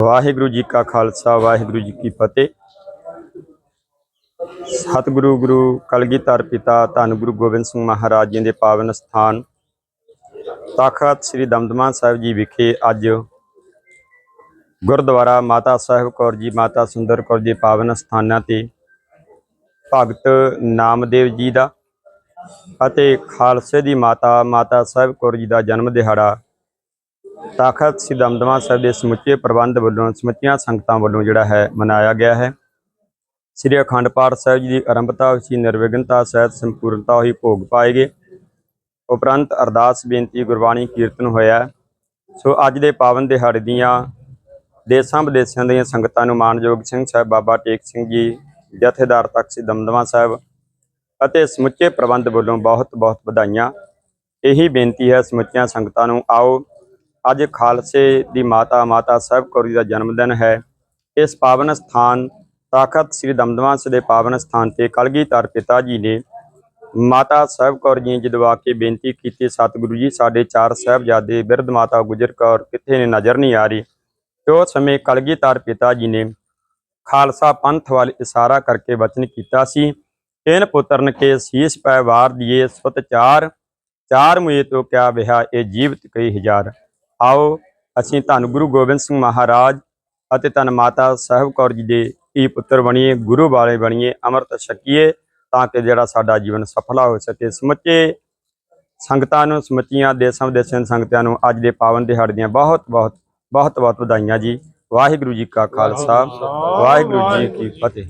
ਵਾਹਿਗੁਰੂ ਜੀ ਕਾ ਖਾਲਸਾ, ਵਾਹਿਗੁਰੂ ਜੀ ਕੀ ਫਤਿਹ। ਸਤਿਗੁਰੂ ਗੁਰੂ ਕਲਗੀਧਰ ਪਿਤਾ ਧੰਨ ਗੁਰੂ ਗੋਬਿੰਦ ਸਿੰਘ ਮਹਾਰਾਜ ਜੀ ਦੇ ਪਾਵਨ ਸਥਾਨ ਤਖਤ ਸ੍ਰੀ ਦਮਦਮਾ ਸਾਹਿਬ ਜੀ ਵਿਖੇ ਅੱਜ ਗੁਰਦੁਆਰਾ ਮਾਤਾ ਸਾਹਿਬ ਕੌਰ ਜੀ, ਮਾਤਾ ਸੁੰਦਰ ਕੌਰ ਜੀ ਪਾਵਨ ਸਥਾਨਾਂ ਤੇ ਭਗਤ ਨਾਮਦੇਵ ਜੀ ਦਾ ਅਤੇ ਖਾਲਸੇ ਦੀ ਮਾਤਾ ਮਾਤਾ ਸਾਹਿਬ ਕੌਰ ਜੀ ਦਾ ਜਨਮ ਦਿਹਾੜਾ ਤਖਤ ਸ੍ਰੀ ਦਮਦਮਾ ਸਾਹਿਬ ਦੇ ਸਮੁੱਚੇ ਪ੍ਰਬੰਧ ਵੱਲੋਂ, ਸਮੁੱਚੀਆਂ ਸੰਗਤਾਂ ਵੱਲੋਂ ਜਿਹੜਾ ਹੈ ਮਨਾਇਆ ਗਿਆ ਹੈ। ਸ੍ਰੀ ਅਖੰਡ ਪਾਠ ਸਾਹਿਬ ਜੀ ਦੀ ਆਰੰਭਤਾ ਹੋਈ ਸੀ, ਨਿਰਵਿਘਨਤਾ ਸਹਿਤ ਸੰਪੂਰਨਤਾ ਹੋਈ, ਭੋਗ ਪਾਏ ਗਏ। ਉਪਰੰਤ ਅਰਦਾਸ ਬੇਨਤੀ, ਗੁਰਬਾਣੀ ਕੀਰਤਨ ਹੋਇਆ ਸੋ ਅੱਜ ਦੇ ਪਾਵਨ ਦਿਹਾੜੇ ਦੀਆਂ ਦੇਸਾਂ ਵਿਦੇਸਾਂ ਦੀਆਂ ਸੰਗਤਾਂ ਨੂੰ ਮਾਨਯੋਗ ਸਿੰਘ ਸਾਹਿਬ, ਬਾਬਾ ਟੇਕ ਸਿੰਘ ਜੀ, ਜਥੇਦਾਰ ਤਖਤ ਸ੍ਰੀ ਦਮਦਮਾ ਸਾਹਿਬ ਅਤੇ ਸਮੁੱਚੇ ਪ੍ਰਬੰਧ ਵੱਲੋਂ ਬਹੁਤ ਬਹੁਤ ਵਧਾਈਆਂ। ਇਹੀ ਬੇਨਤੀ ਹੈ ਸਮੁੱਚੀਆਂ ਸੰਗਤਾਂ ਨੂੰ, ਆਓ ਅੱਜ ਖਾਲਸੇ ਦੀ ਮਾਤਾ ਮਾਤਾ ਸਾਹਿਬ ਕੌਰ ਜੀ ਦਾ ਜਨਮ ਦਿਨ ਹੈ। ਇਸ ਪਾਵਨ ਸਥਾਨ ਤਾਕਤ ਸ੍ਰੀ ਦਮਦਮਾ ਦੇ ਪਾਵਨ ਸਥਾਨ ਤੇ ਕਲਗੀਧਰ ਪਿਤਾ ਜੀ ਨੇ ਮਾਤਾ ਸਾਹਿਬ ਕੌਰ ਜੀ ਜਦੋਂ ਆ ਕੇ ਬੇਨਤੀ ਕੀਤੀ, ਸਤਿਗੁਰੂ ਜੀ, ਸਾਡੇ ਚਾਰ ਸਾਹਿਬਜ਼ਾਦੇ ਬਿਰਧ ਮਾਤਾ ਗੁਜਰ ਕੌਰ ਕਿੱਥੇ ਨੇ? ਨਜ਼ਰ ਨਹੀਂ ਆ ਰਹੀ। ਤੇ ਉਸ ਸਮੇਂ ਕਲਗੀਧਰ ਪਿਤਾ ਜੀ ਨੇ ਖਾਲਸਾ ਪੰਥ ਵੱਲ ਇਸ਼ਾਰਾ ਕਰਕੇ ਵਚਨ ਕੀਤਾ ਸੀ ਇਹਨ ਪੁੱਤਰਨ ਕੇ ਸੀਸ ਪੈ ਵਾਰ ਦੀਏ, ਸੁਤ ਚਾਰ ਚਾਰ ਮੁਏ ਤੋਂ ਕਿਆ ਵਿਹਾ ਇਹ ਜੀਵਤ ਕਈ ਹਜ਼ਾਰ। ਆਓ ਅਸੀਂ ਧੰਨ ਗੁਰੂ ਗੋਬਿੰਦ ਸਿੰਘ ਮਹਾਰਾਜ ਅਤੇ ਧੰਨ ਮਾਤਾ ਸਾਹਿਬ ਕੌਰ ਜੀ ਦੇ ਧੀ ਪੁੱਤਰ ਬਣੀਏ ਗੁਰੂ ਵਾਲੇ ਬਣੀਏ ਅੰਮ੍ਰਿਤ ਛਕੀਏ ਤਾਂ ਕਿ ਜਿਹੜਾ ਸਾਡਾ ਜੀਵਨ ਸਫਲਾ ਹੋ ਸਕੇ। ਸਮੁੱਚੇ ਸੰਗਤਾਂ ਨੂੰ ਸਮੁੱਚੀਆਂ ਦੇਸਾਂ ਵਿਦੇਸਾਂ ਸੰਗਤਾਂ ਨੂੰ ਅੱਜ ਦੇ ਪਾਵਨ ਦਿਹਾੜੇ ਦੀਆਂ ਬਹੁਤ ਬਹੁਤ ਬਹੁਤ ਬਹੁਤ ਵਧਾਈਆਂ ਜੀ। ਵਾਹਿਗੁਰੂ ਜੀ ਕਾ ਖਾਲਸਾ ਵਾਹਿਗੁਰੂ ਜੀ ਕੀ ਫਤਿਹ।